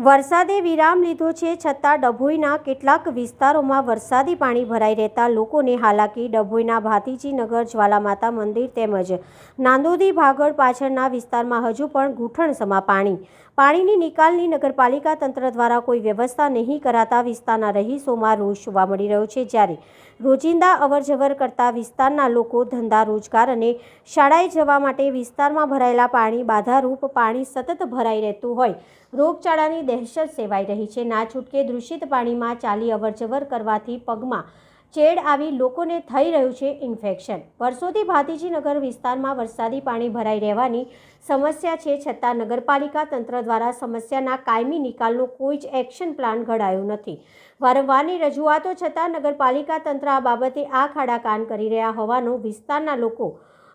વરસાદે વિરામ લીધો છે છતાં ડભોઈના કેટલાક વિસ્તારોમાં વરસાદી પાણી ભરાઈ રહેતા લોકોને હાલાકી. ડભોઈના ભાતીજીનગર, જ્વાલામાતા મંદિર તેમજ નાંદોદી ભાગળ પાછળના વિસ્તારમાં હજુ પણ ઘૂંટણસમા પાણી પાણીની નિકાલની નગરપાલિકા તંત્ર દ્વારા કોઈ વ્યવસ્થા નહીં કરાતા વિસ્તારના રહીશોમાં રોષ જોવા મળી રહ્યો છે. જ્યારે રોજિંદા અવરજવર કરતા વિસ્તારના લોકો ધંધા, રોજગાર અને શાળાએ જવા માટે વિસ્તારમાં ભરાયેલા પાણી બાધારૂપ પાણી સતત ભરાઈ રહેતું હોય. રોગચાળાની દહેશત સેવાઈ રહી છે. ના છૂટકે દૂષિત પાણીમાં ચાલી અવરજવર કરવાથી પગમાં ચેડ આવી લોકોને થઈ રહ્યું છે ઇન્ફેક્શન. વર્ષોથી ભાતીજીનગર વિસ્તારમાં વરસાદી પાણી ભરાઈ રહેવાની સમસ્યા છે છતાં નગરપાલિકા તંત્ર દ્વારા સમસ્યાના કાયમી નિકાલનો કોઈ જ એક્શન પ્લાન ઘડાયો નથી. વારંવારની રજૂઆતો છતાં નગરપાલિકા તંત્ર આ બાબતે આ ખાડા કાન કરી રહ્યા હોવાનો વિસ્તારના લોકો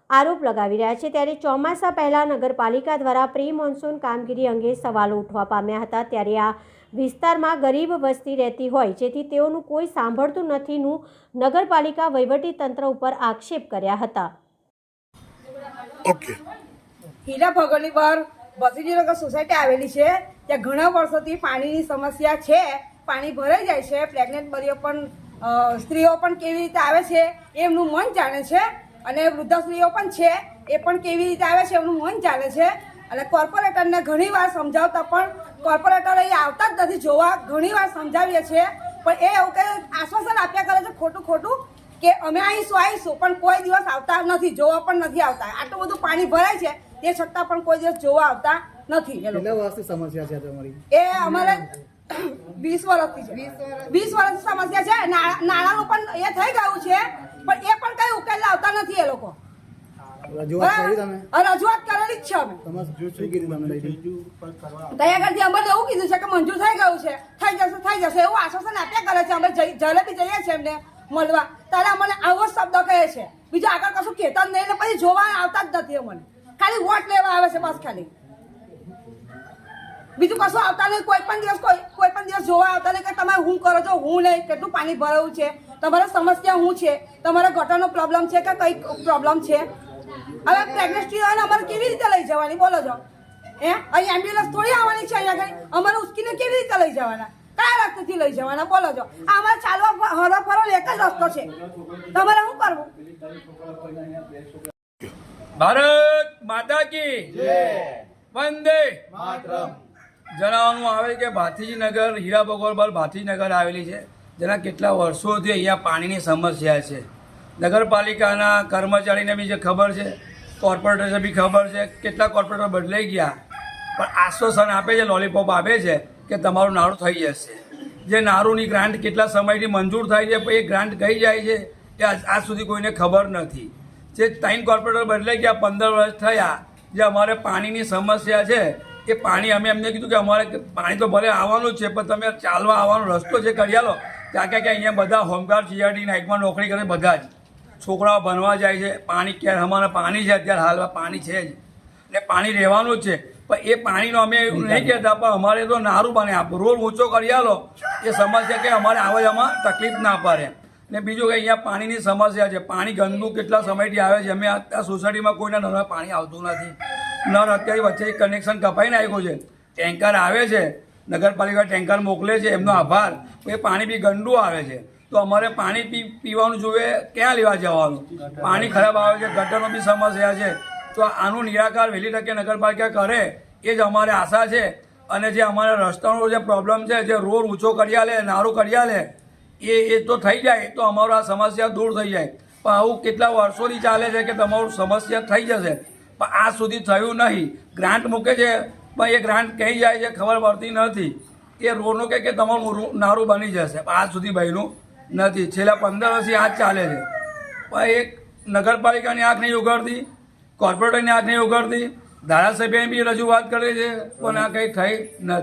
આરોપ લગાવી રહ્યા છે ત્યારે ચોમાસા પહેલાં નગરપાલિકા દ્વારા પ્રી મોન્સૂન કામગીરી અંગે સવાલો ઉઠવા પામ્યા હતા. ત્યારે આ વિસ્તારમાં ગરીબ વસ્તી રહેતી હોય જેથી તેઓનું કોઈ સાંભળતું નથીનું નગરપાલિકા વહીવટી તંત્ર ઉપર આક્ષેપ કર્યા હતા. હીરા ભગોની પર ભત્રીજીનગર સોસાયટી આવેલી છે ત્યાં ઘણા વર્ષોથી પાણીની સમસ્યા છે પાણી ભરાઈ જાય છે પ્રેગ્નેન્ટ બરીઓ પણ સ્ત્રીઓ પણ કેવી રીતે આવે છે એમનું મન જાણે છે. અને વૃદ્ધ સ્ત્રીઓ પણ છે એ પણ કેવી રીતે આવે છે એમનું મન ચાલે છે. અને કોર્પોરેટરને ઘણી વાર સમજાવતા પણ કોર્પોરેટર અહીં આવતા જ નથી જોવા ઘણી વાર સમજાવીએ છીએ. પણ એ એવું કે આશ્વાસન આપ્યા કરે છે ખોટું ખોટું કે અમે આવીશું આવીશું પણ કોઈ દિવસ આવતા નથી જોવા પણ નથી આવતા. આટલું બધું પાણી ભરાય છે તે છતાં પણ કોઈ દિવસ જોવા આવતા નથી એ સમસ્યા છે તમારી? એ અમારે વીસ વર્ષથી છે. વીસ વર્ષ સમસ્યા છે. નાણાનું નાણાંનું પણ એ થઈ ગયું છે પણ એ પણ કઈ ઉકેલ લાવતા નથી એ લોકો રજૂઆત કરી તમે? રજૂઆત કરેલી જ છે અમે. શું કીધું તમે દયા કરતી અમને એવું કીધું છે કે મંજૂર થઈ ગયું છે. થઈ જશે થઈ જશે. એવું આશ્વાસન આપ્યા કરે છે. અમે જઈ- જ્યારે બી જઈએ છીએ એમને મળવા. ત્યારે અમને આવો જ શબ્દ કહે છે. બીજું આગળ કશું કહેતા જ નહીં ને પછી જોવા આવતા જ નથી અમને. ખાલી વોટ લેવા આવે છે બસ ખાલી. બીજું કશું આવતા નહીં. કોઈ પણ દિવસ કોઈ કોઈ પણ દિવસ જોવા આવતા નહીં કે તમે હું કરો છો હું નહીં કેટલું પાણી ભરાયું છે તમારે સમસ્યા શું છે તમારા ગટરનો પ્રોબ્લેમ છે કે કઈ પ્રોબ્લેમ છે? હવે પ્રેગ્નન્સી હોય ને અમારે કેવી રીતે લઈ જવાની? બોલો છો હે? અહીં એમ્બ્યુલન્સ થોડી આવવાની છે અહીંયા આગળ? અમારે ઉસકીને કેવી રીતે લઈ જવાના? કયા રસ્તેથી લઈ જવાના? બોલો છો આ અમારે ચાલવા હરો ફરો એક જ રસ્તો છે. તમારે શું કરવું? ભારત માતા કી વંદે. જણાવવાનું આવે કે ભાતીજીનગર હીરા બગોર ભાતીજીનગર આવેલી છે. જેના કેટલા વર્ષોથી અહીંયા પાણીની સમસ્યા છે. નગરપાલિકાના કર્મચારીને બી જે ખબર છે, કોર્પોરેટરને બી ખબર છે, કેટલા કોર્પોરેટર બદલાઈ ગયા. પણ આશ્વાસન આપે છે, લોલીપોપ આપે છે કે તમારું નારું થઈ જશે. જે નારુંની ગ્રાન્ટ કેટલા સમયથી મંજૂર થાય છે પણ એ ગ્રાન્ટ ગઈ જાય છે, એ આજ સુધી કોઈને ખબર નથી. જે ત્રણ કોર્પોરેટર બદલાઈ ગયા, પંદર વર્ષ થયા, જે અમારે પાણીની સમસ્યા છે, એ પાણી અમે એમને કીધું કે અમારે પાણી તો ભલે આવવાનું જ છે, પણ તમે ચાલવા આવવાનો રસ્તો જે કરી આલો ત્યાં કે અહીંયા બધા હોમગાર્ડ, સીઆરડી નાઇટમાં નોકરી કરે બધા જ. છોકરાઓ ભણવા જાય છે પાણી ક્યારે અમારે પાણી છે અત્યારે હાલમાં પાણી છે જ. ને પાણી રહેવાનું જ છે. પણ એ પાણીનો અમે એવું નહીં કહેતા પણ અમારે તો નારું બને. આપ રોડ ઊંચો કરી આલો એ સમસ્યા કે અમારે આવવામાં તકલીફ ના પડે. ને બીજું કે અહીંયા પાણીની સમસ્યા છે. પાણી ગંદુ કેટલા સમયથી આવે છે? અમે આ સોસાયટીમાં કોઈના નળમાં પાણી આવતું નથી. નળ અત્યારે વચ્ચે કનેક્શન કપાઈને આવ્યું છે. ટેન્કર આવે છે. નગરપાલિકા ટેન્કર મોકલે છે. એમનો આભાર. એ પાણી બી ગંદુ આવે છે. તો અમારે પાણી પીવાનું જોઈએ, ક્યાં લેવા જવાનું? પાણી ખરાબ આવે છે, ગટરનો બી સમસ્યા છે. તો આનું નિરાકાર વહેલી તકે નગરપાલિકા કરે, એ જ અમારે આશા છે. અને જે અમારા રસ્તાનો જે પ્રોબ્લેમ છે, જે રોડ ઊંચો કરી આલે, નારું કરી આલે, એ એ તો થઈ જાય તો અમારું આ સમસ્યા દૂર થઈ જાય. પણ આવું કેટલા વર્ષોથી ચાલે છે કે તમારું સમસ્યા થઈ જશે? પણ આજ સુધી થયું નહીં. ગ્રાન્ટ મૂકે છે, પણ એ ગ્રાન્ટ કહી જાય છે, ખબર પડતી નથી. એ રોડનું કે તમારું નારું બની જશે. આજ સુધી બન્યું નથી. છેલ્લા પંદર વર્ષથી આ જ ચાલે છે. પણ એક નગરપાલિકાની આંખ નહીં ઉઘાડતી, કોર્પોરેટરની આંખ નહીં ઉઘાડતી, ધારાસભ્યની બી રજૂઆત કરી છે, પણ આ કંઈ થઈ નથી.